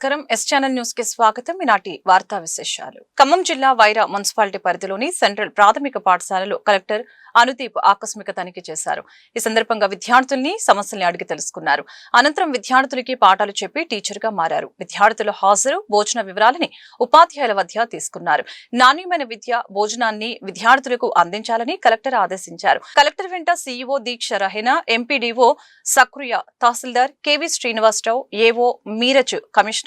నమస్కారం. S channel న్యూస్కి స్వాగతం. ఈనాటి వార్తా విశేషాలు. ఖమ్మం జిల్లా వైరా మున్సిపాలిటీ పరిధిలోని సెంట్రల్ ప్రాథమిక పాఠశాలలో కలెక్టర్ అనుదీప్ ఆకస్మిక తనిఖీ చేశారు. ఈ సందర్భంగా విద్యార్థుల్ని సమస్యల్ని అడిగి తెలుసుకున్నారు. అనంతరం విద్యార్థులకి పాఠాలు చెప్పి టీచర్గా మారారు. విద్యార్థుల హాజరు భోజన వివరాలని ఉపాధ్యాయుల వద్ద తీసుకున్నారు. నాణ్యమైన విద్య భోజనాన్ని విద్యార్థులకు అందించాలని కలెక్టర్ ఆదేశించారు. కలెక్టర్ వెంట సీఈఓ దీక్ష రహెనా ఎంపీడీఓ సక్రియ తహసీల్దార్ KV Srinivasarao AO Meeraj commissioner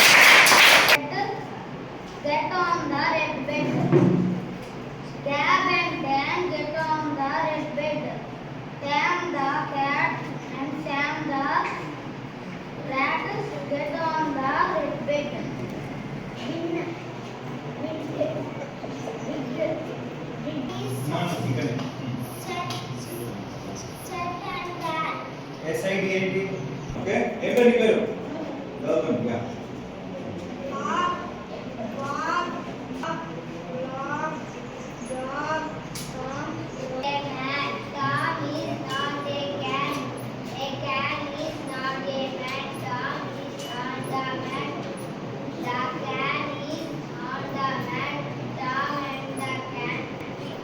okay ఏంటో నీ పేరు గౌతమ్ ఇక.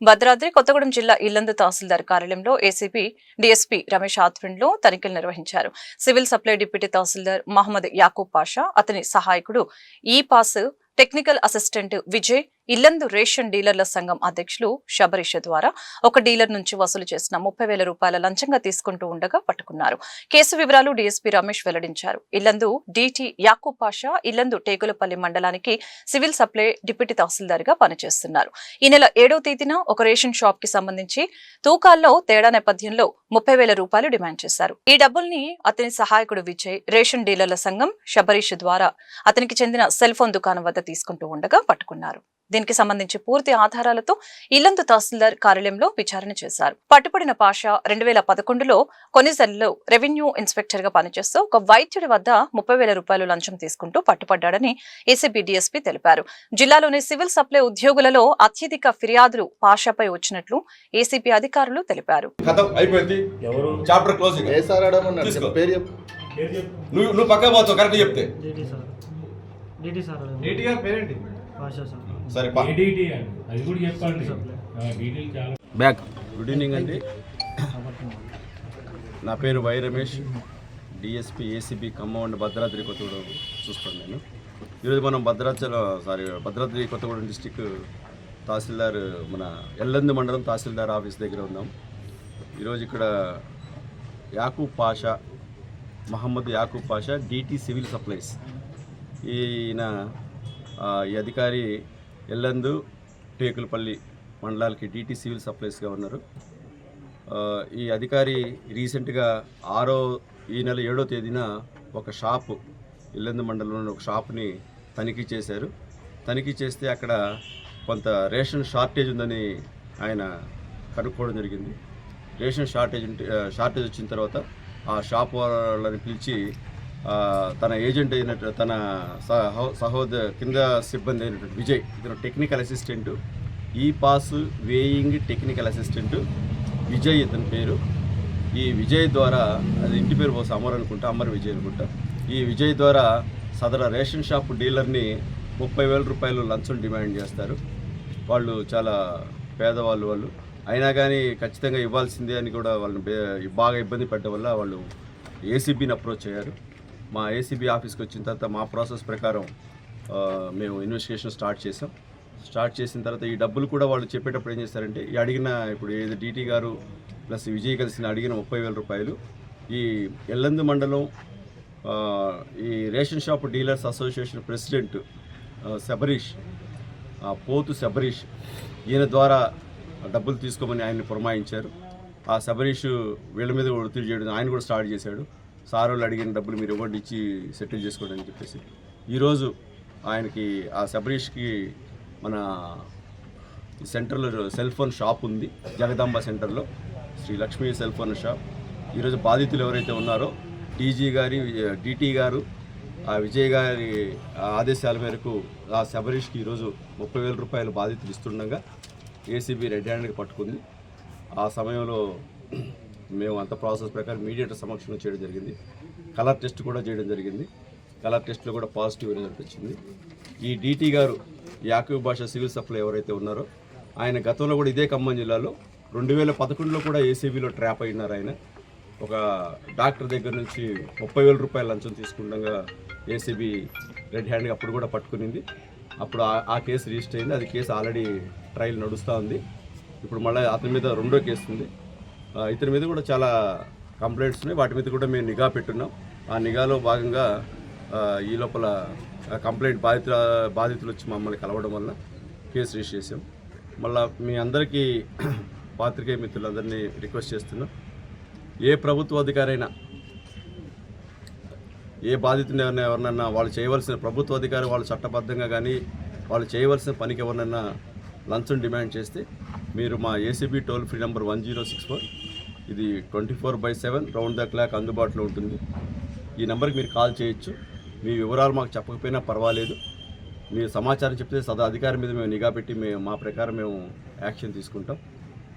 భద్రాద్రి కొత్తగూడెం జిల్లా ఇల్లందు తహసీల్దార్ కార్యాలయంలో ఏసీపీ డీఎస్పీ రమేష్ ఆధ్వర్యంలో తనిఖీలు నిర్వహించారు. సివిల్ సప్లై డిప్యూటీ తహసీల్దార్ మహమ్మద్ యాకూబ్ పాషా అతని సహాయకుడు e pass technical assistant Vijay Illandu ration డీలర్ల సంఘం అధ్యక్షులు శబరీష ద్వారా ఒక డీలర్ నుంచి వసూలు చేసిన ముప్పై వేల రూపాయల లంచంగా తీసుకుంటూ ఉండగా పట్టుకున్నారు. కేసు వివరాలు డీఎస్పీ రమేష్ వెల్లడించారు. ఇల్లందు డిటి యాకూబ్ పాషా ఇల్లందు టేకులపల్లి మండలానికి సివిల్ సప్లై డిప్యూటీ తహసీల్దార్గా పనిచేస్తున్నారు. ఈ నెల ఏడవ తేదీన ఒక రేషన్ షాప్కి సంబంధించి తూకాల్లో తేడా నేపథ్యంలో ముప్పై వేల రూపాయలు డిమాండ్ చేశారు. ఈ డబ్బుల్ని అతని సహాయకుడు విజయ్ రేషన్ డీలర్ల సంఘం శబరీష్ ద్వారా అతనికి చెందిన సెల్ ఫోన్ దుకాణం వద్ద తీసుకుంటూ ఉండగా పట్టుకున్నారు. దీనికి సంబంధించి పూర్తి ఆధారాలతో ఇల్లందు తహసీల్దార్ కార్యాలయంలో విచారణ చేశారు. పట్టుబడిన పాషా రెండు వేల పదకొండులో కొనిజల్లో రెవెన్యూ ఇన్స్పెక్టర్గా పనిచేస్తూ ఒక వైద్యుడి వద్ద ముప్పై వేల రూపాయలు లంచం తీసుకుంటూ పట్టుపడ్డాడని ఏసీబీ డీఎస్పీ తెలిపారు. జిల్లాలోని సివిల్ సప్లై ఉద్యోగులలో అత్యధిక ఫిర్యాదులు పాషాపై వచ్చినట్లు ఏసీపీ అధికారులు తెలిపారు. కథం అయిపోయింది. ఎవరు? చాప్టర్ క్లోజ్ ఇక. ఏ సార్ అడగమన్నారు? తీసుకో. పేరు చెప్పు. పేరు చెప్పు నువ్వు నువ్వు పక్క పోతావు కరెక్ట్ చెప్తే. డిటి సార్ డిటి పేరేంటి? భాషా సార్. సరే అండి. అది కూడా చెప్పండి. డీటెయిల్ చాలా బ్యాక్. గుడ్ ఈవినింగ్ అండి. నా పేరు Y Ramesh. DSP ACB Khammam and Bhadradri Kothagudem చూస్తాను నేను. ఈరోజు మనం భద్రాచలం సారీ భద్రాద్రి కొత్తగూడెం డిస్టిక్ తహసీల్దార్ మన ఎల్లందు మండలం తహసీల్దార్ ఆఫీస్ దగ్గర ఉన్నాం. ఈరోజు ఇక్కడ Yakub Pasha Mohammed Yakub Pasha DT civil supplies ఈయన ఈ అధికారి ఎల్లందు టేకులపల్లి మండలాలకి డిటి సివిల్ సప్లైస్గా ఉన్నారు. ఈ అధికారి రీసెంట్గా ఆరో ఈ నెల ఏడో తేదీన ఒక షాపు ఇల్లందు మండలంలోని ఒక షాప్ని తనిఖీ చేశారు. తనిఖీ చేస్తే అక్కడ కొంత రేషన్ షార్టేజ్ ఉందని ఆయన కనుక్కోవడం జరిగింది. రేషన్ షార్టేజ్ ఉంటే షార్టేజ్ వచ్చిన తర్వాత ఆ షాప్ వాళ్ళని పిలిచి తన ఏజెంట్ అయినట్టు తన సహో కింద సిబ్బంది అయినటువంటి విజయ్ ఇతను technical assistant e pass weighing technical assistant Vijay ఇతని పేరు. ఈ విజయ్ ద్వారా అది ఇంటి పేరు బహుశా అమర్ అనుకుంటా అమర్ విజయ్ అనుకుంటా. ఈ విజయ్ ద్వారా సదర రేషన్ షాప్ డీలర్ని ముప్పై వేల రూపాయలు లంచం డిమాండ్ చేస్తారు. వాళ్ళు చాలా పేదవాళ్ళు వాళ్ళు. అయినా కానీ ఖచ్చితంగా ఇవ్వాల్సిందే అని కూడా వాళ్ళని బాగా ఇబ్బంది పెట్టడం వల్ల వాళ్ళు ఏసీబీని అప్రోచ్ అయ్యారు. మా ఏసీబీ ఆఫీస్కి వచ్చిన తర్వాత మా ప్రాసెస్ ప్రకారం మేము ఇన్వెస్టిగేషన్ స్టార్ట్ చేసాం స్టార్ట్ చేసిన తర్వాత ఈ డబ్బులు కూడా వాళ్ళు చెప్పేటప్పుడు ఏం చేస్తారంటే ఈ అడిగిన ఇప్పుడు ఏది డీటీ గారు ప్లస్ విజయ్ కలిసిన అడిగిన ముప్పై వేల రూపాయలు ఈ ఎల్లందు మండలం ఈ ration shop dealers association president Sabareesh ఆ, పోతు శబరీష్ ఈయన ద్వారా డబ్బులు తీసుకోమని ఆయన్ని పురమాయించారు. ఆ శబరీష్ వీళ్ళ మీద ఒత్తిడి చేయడం ఆయన కూడా స్టార్ట్ చేశాడు. సార్ వాళ్ళు అడిగిన డబ్బులు మీరు ఇవ్వండి ఇచ్చి సెటిల్ చేసుకోండి అని చెప్పేసి. ఈరోజు ఆయనకి ఆ శబరీష్కి మన సెంటర్లో సెల్ ఫోన్ షాప్ ఉంది జగదాంబ సెంటర్లో. Shri Lakshmi cell phone shop. ఈరోజు బాధితులు ఎవరైతే ఉన్నారో డీజీ గారి డిటి గారు ఆ విజయ్ గారి ఆదేశాల మేరకు ఆ శబరీష్కి ఈరోజు ముప్పై వేల రూపాయలు బాధితులు ఇస్తుండగా ఏసీబీ రెడ్ హ్యాండ్కి పట్టుకుంది. ఆ సమయంలో మేము అంత ప్రాసెస్ ప్రకారం మీడియేటర్ సమక్షంలో చేయడం జరిగింది. కలర్ టెస్ట్ కూడా చేయడం జరిగింది. కలర్ టెస్ట్లో కూడా పాజిటివ్ రిజల్ట్ వచ్చింది ఈ డీటీ గారు యాక్యూ భాష సివిల్ సప్లై ఎవరైతే ఉన్నారో ఆయన గతంలో కూడా ఇదే ఖమ్మం జిల్లాలో రెండు వేల పదకొండులో కూడా ఏసీబీలో ట్రాప్ అయినారు ఆయన. ఒక డాక్టర్ దగ్గర నుంచి ముప్పై వేల రూపాయల లంచం తీసుకుండగా ఏసీబీ రెడ్ హ్యాండ్గా అప్పుడు కూడా పట్టుకునింది. అప్పుడు ఆ- కేసు రిజిస్టర్ అయింది. అది కేసు ఆల్రెడీ ట్రయల్ నడుస్తూ ఉంది. ఇప్పుడు మళ్ళీ అతని మీద రెండో కేసు ఉంది. ఇతని మీద కూడా చాలా కంప్లైంట్స్ ఉన్నాయి. వాటి మీద కూడా మేము నిఘా పెట్టున్నాం. ఆ నిఘాలో భాగంగా ఈ లోపల కంప్లైంట్ బాధితుల బాధితులు వచ్చి మమ్మల్ని కలవడం వల్ల కేసు రిజిస్టర్ చేసాం మళ్ళీ మీ అందరికీ పాత్రికేయ మిత్రులందరినీ రిక్వెస్ట్ చేస్తున్నాం. ఏ ప్రభుత్వ అధికారైనా ఏ బాధితుని ఎవరిన ఎవరినన్నా వాళ్ళు చేయవలసిన ప్రభుత్వ అధికారి వాళ్ళు చట్టబద్ధంగా కానీ వాళ్ళు చేయవలసిన పనికి ఎవరినన్నా లంచం డిమాండ్ చేస్తే మీరు మా ACB toll free number one zero six four ఇది twenty four by seven round the clock అందుబాటులో ఉంటుంది. ఈ నెంబర్కి మీరు కాల్ చేయొచ్చు. మీ వివరాలు మాకు చెప్పకపోయినా పర్వాలేదు. మీరు సమాచారం చెప్తే సదా అధికారి మీద మేము నిఘా పెట్టి మేము మా ప్రకారం మేము యాక్షన్ తీసుకుంటాం.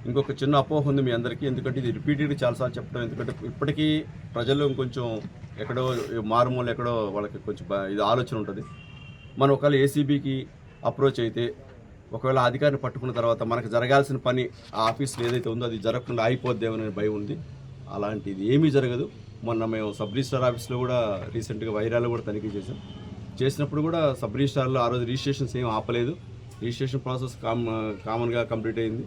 ఇంకొక చిన్న అపోహ ఉంది మీ అందరికీ. ఎందుకంటే ఇది రిపీటెడ్ చాలాసార్లు చెప్పడం. ఎందుకంటే ఇప్పటికీ ప్రజల్లో కొంచెం ఎక్కడో మారుమూల ఎక్కడో వాళ్ళకి కొంచెం ఇది ఆలోచన ఉంటుంది. మనం ఒకవేళ ఏసీబీకి అప్రోచ్ అయితే ఒకవేళ అధికారిని పట్టుకున్న తర్వాత మనకు జరగాల్సిన పని ఆ ఆఫీస్లో ఏదైతే ఉందో అది జరగకుండా అయిపోద్దేమనే భయం ఉంది. అలాంటిది ఏమీ జరగదు. మొన్న మేము సబ్ రిజిస్టార్ ఆఫీస్లో కూడా రీసెంట్గా వైరాలు కూడా తనిఖీ చేసాం చేసినప్పుడు కూడా సబ్ రిజిస్టార్లో ఆ రోజు రిజిస్ట్రేషన్స్ ఏం ఆపలేదు. రిజిస్ట్రేషన్ ప్రాసెస్ కామ్ కామన్గా కంప్లీట్ అయింది.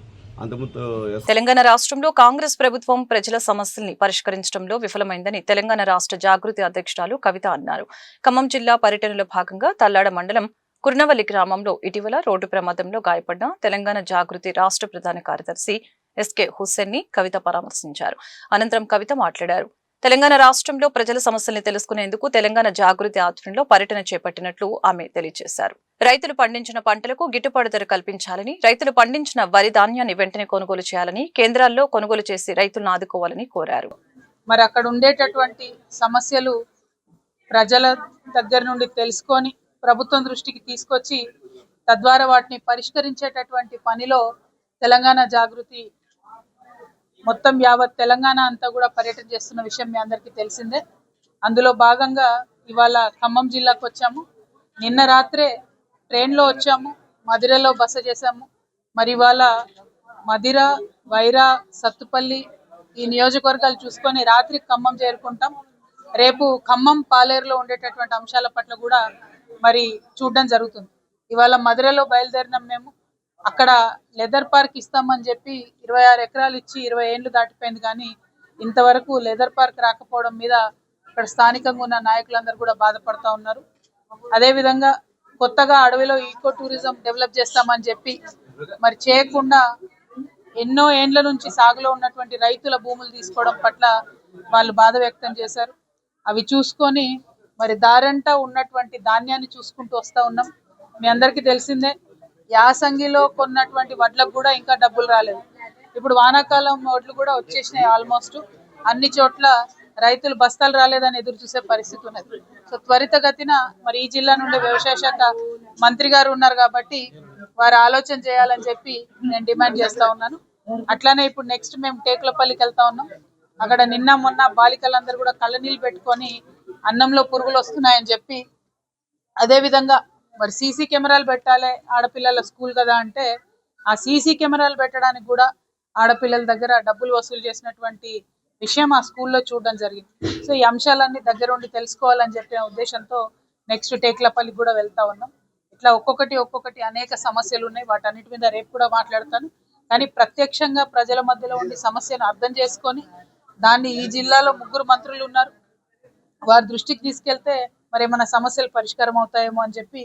తెలంగాణ రాష్ట్రంలో కాంగ్రెస్ ప్రభుత్వం ప్రజల సమస్యల్ని పరిష్కరించడంలో విఫలమైందని తెలంగాణ రాష్ట్ర జాగృతి అధ్యక్షురాలు కవిత అన్నారు. ఖమ్మం జిల్లా పర్యటనలో భాగంగా తల్లాడ మండలం కుర్నవల్లి గ్రామంలో ఇటీవల రోడ్డు ప్రమాదంలో గాయపడ్డ తెలంగాణ జాగృతి రాష్ట్ర ప్రధాన కార్యదర్శి ఎస్కే హుస్సేన్ని కవిత పరామర్శించారు. అనంతరం కవిత మాట్లాడారు. తెలంగాణ రాష్ట్రంలో ప్రజల సమస్యల్ని తెలుసుకునేందుకు తెలంగాణ జాగృతి ఆధ్వర్యంలో పర్యటన చేపట్టినట్లు ఆమె తెలియజేశారు. రైతులు పండించిన పంటలకు గిట్టుబాటు ధర కల్పించాలని రైతులు పండించిన వరి ధాన్యాన్ని వెంటనే కొనుగోలు చేయాలని కేంద్రాల్లో కొనుగోలు చేసి రైతులను ఆదుకోవాలని కోరారు. మరి అక్కడ ఉండేటటువంటి సమస్యలు ప్రజల దగ్గర నుండి తెలుసుకొని ప్రభుత్వం దృష్టికి తీసుకొచ్చి తద్వారా వాటిని పరిష్కరించేటటువంటి పనిలో తెలంగాణ జాగృతి మొత్తం యావత్ తెలంగాణ అంతా కూడా పర్యటన చేస్తున్న విషయం మీ అందరికీ తెలిసిందే. అందులో భాగంగా ఇవాళ ఖమ్మం జిల్లాకు వచ్చాము. నిన్న రాత్రే ట్రైన్లో వచ్చాము మధిరలో బస చేశాము. మరి ఇవాళ మధిర వైరా సత్తుపల్లి ఈ నియోజకవర్గాలు చూసుకొని రాత్రి ఖమ్మం చేరుకుంటాం. రేపు ఖమ్మం పాలేరులో ఉండేటటువంటి అంశాల పట్ల కూడా మరి చూడడం జరుగుతుంది. ఇవాళ మధురలో బయలుదేరినాం మేము. అక్కడ లెదర్ పార్క్ ఇస్తామని చెప్పి ఇరవై ఆరు ఎకరాలు ఇచ్చి ఇరవై ఏండ్లు దాటిపోయింది కానీ ఇంతవరకు లెదర్ పార్క్ రాకపోవడం మీద ఇక్కడ స్థానికంగా ఉన్న నాయకులందరూ కూడా బాధపడతా ఉన్నారు. అదేవిధంగా కొత్తగా అడవిలో ఈకో టూరిజం డెవలప్ చేస్తామని చెప్పి మరి చేయకుండా ఎన్నో ఏండ్ల నుంచి సాగులో ఉన్నటువంటి రైతుల భూములు తీసుకోవడం పట్ల వాళ్ళు బాధ వ్యక్తం చేశారు. అవి చూసుకొని మరి దారంట ఉన్నటువంటి ధాన్యాన్ని చూసుకుంటూ వస్తా ఉన్నాం. మీ అందరికీ తెలిసిందే యాసంగిలో కొన్నటువంటి వడ్లకు కూడా ఇంకా డబ్బులు రాలేదు. ఇప్పుడు వానాకాలం వడ్లు కూడా వచ్చేసినాయి ఆల్మోస్ట్. అన్ని చోట్ల రైతులు బస్తాలు రాలేదని ఎదురు చూసే పరిస్థితి ఉన్నది. సో త్వరితగతిన మరి ఈ జిల్లా నుండి వ్యవసాయ శాఖ మంత్రి గారు ఉన్నారు కాబట్టి వారు ఆలోచన చేయాలని చెప్పి నేను డిమాండ్ చేస్తా ఉన్నాను. అట్లానే ఇప్పుడు నెక్స్ట్ మేము టేకులపల్లికి వెళ్తా ఉన్నాం. అక్కడ నిన్న మొన్న బాలికలందరూ కూడా కళ్ళనీళ్ళు పెట్టుకొని అన్నంలో పురుగులు వస్తున్నాయని చెప్పి అదే విధంగా మరి సీసీ కెమెరాలు పెట్టాలి ఆడపిల్లల స్కూల్ కదా అంటే ఆ సీసీ కెమెరాలు పెట్టడానికి కూడా ఆడపిల్లల దగ్గర డబ్బులు వసూలు చేసినటువంటి విషయం ఆ స్కూల్లో చూడడం జరిగింది. సో ఈ అంశాలన్నీ దగ్గరుండి తెలుసుకోవాలని చెప్పిన ఉద్దేశంతో నెక్స్ట్ టేక్లపల్లికి కూడా వెళ్తా ఉన్నాం. ఇట్లా ఒక్కొక్కటి ఒక్కొక్కటి అనేక సమస్యలు ఉన్నాయి. వాటన్నిటి మీద రేపు కూడా మాట్లాడతాను. కానీ ప్రత్యక్షంగా ప్రజల మధ్యలో ఉండి సమస్యను అర్థం చేసుకొని దాన్ని ఈ జిల్లాలో ముగ్గురు మంత్రులు ఉన్నారు. వారి దృష్టికి తీసుకెళ్తే మరి ఏమైనా సమస్యలు పరిష్కారం అవుతాయేమో అని చెప్పి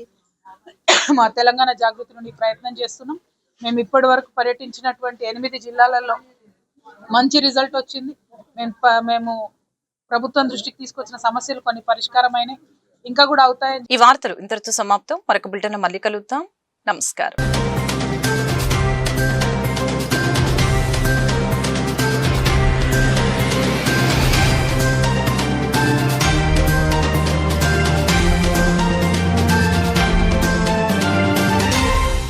మా తెలంగాణ జాగృతి నుండి ప్రయత్నం చేస్తున్నాం. మేము ఇప్పటి వరకు పర్యటించినటువంటి ఎనిమిది జిల్లాలలో మంచి రిజల్ట్ వచ్చింది. మేము మేము ప్రభుత్వం దృష్టికి తీసుకొచ్చిన సమస్యలు కొన్ని పరిష్కారమైనవి ఇంకా కూడా అవుతాయని ఈ వార్తలు ఇంతటితో సమాప్తం. మరొక బిల్టన్ మళ్ళీ కలుద్దాం. నమస్కారం.